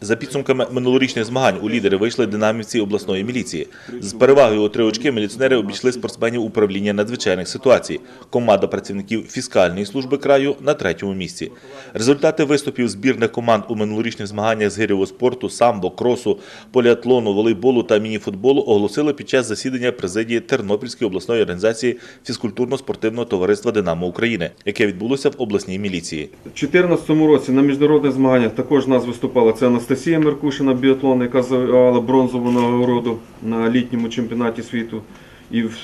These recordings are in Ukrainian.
За підсумками минулорічних змагань у лідери вийшли динамівці обласної міліції. З перевагою у три очки міліціонери обійшли спортсменів управління надзвичайних ситуацій. Команда працівників фіскальної служби краю на третьому місці. Результати виступів збірних команд у минулорічних змаганнях з гирьового спорту, самбо, кросу, поліатлону, волейболу та мініфутболу оголосили під час засідання президії Тернопільської обласної організації фізкультурно-спортивного товариства Динамо України, яке відбулося в обласній міліції. У 2014 році на міжнародних змаганнях також нас виступала це Анастасія Меркушина, біатлон, яка завоювала бронзову нагороду на літньому чемпіонаті світу і в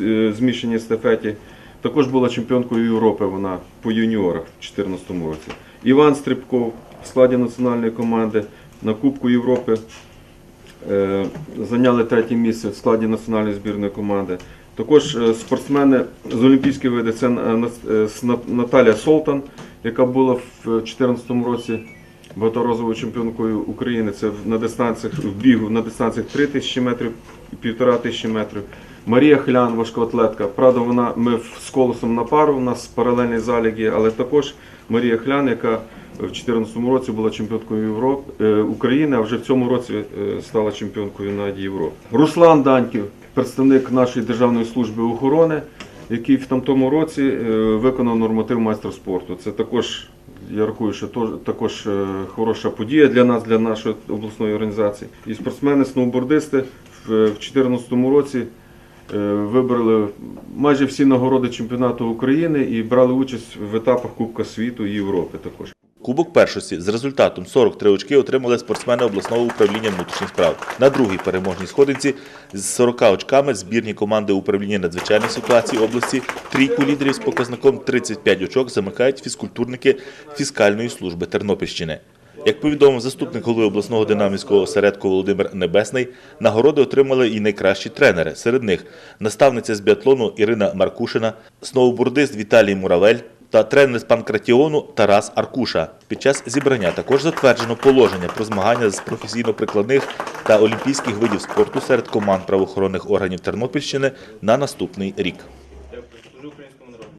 е, змішаній естафеті. Також була чемпіонкою Європи вона по юніорах в 2014 році. Іван Стрибков в складі національної команди на Кубку Європи е, зайняли третє місце в складі національної збірної команди. Також е, спортсмени з олімпійських видів це Наталія Солтан, яка була в 2014 році багаторазовою чемпіонкою України. Це на дистанціях в бігу на дистанціях 3 тисячі метрів 1,5 тисячі метрів. Марія Хлян, важкоатлетка. Правда, вона ми з колосом на пару, у нас паралельний залік є, але також Марія Хлян, яка в 2014 році була чемпіонкою Європи, е, України, а вже в цьому році е, стала чемпіонкою Наді Європи. Руслан Даньків, представник нашої державної служби охорони, який в тамтому році е, виконав норматив майстра спорту. Це також, я рахую, що також е, хороша подія для нас, для нашої обласної організації. І спортсмени-сноубордисти в 2014 році е, вибрали майже всі нагороди чемпіонату України і брали участь в етапах Кубка світу і Європи також. Кубок першості з результатом 43 очки отримали спортсмени обласного управління внутрішніх справ. На другій переможній сходинці з 40 очками збірні команди управління надзвичайних ситуацій області трійку лідерів з показником 35 очок замикають фізкультурники фіскальної служби Тернопільщини. Як повідомив заступник голови обласного динамівського осередку Володимир Небесний, нагороди отримали і найкращі тренери. Серед них наставниця з біатлону Ірина Маркушина, сноубордист Віталій Муравель та тренер з панкратіону Тарас Аркуша. Під час зібрання також затверджено положення про змагання з професійно-прикладних та олімпійських видів спорту серед команд правоохоронних органів Тернопільщини на наступний рік.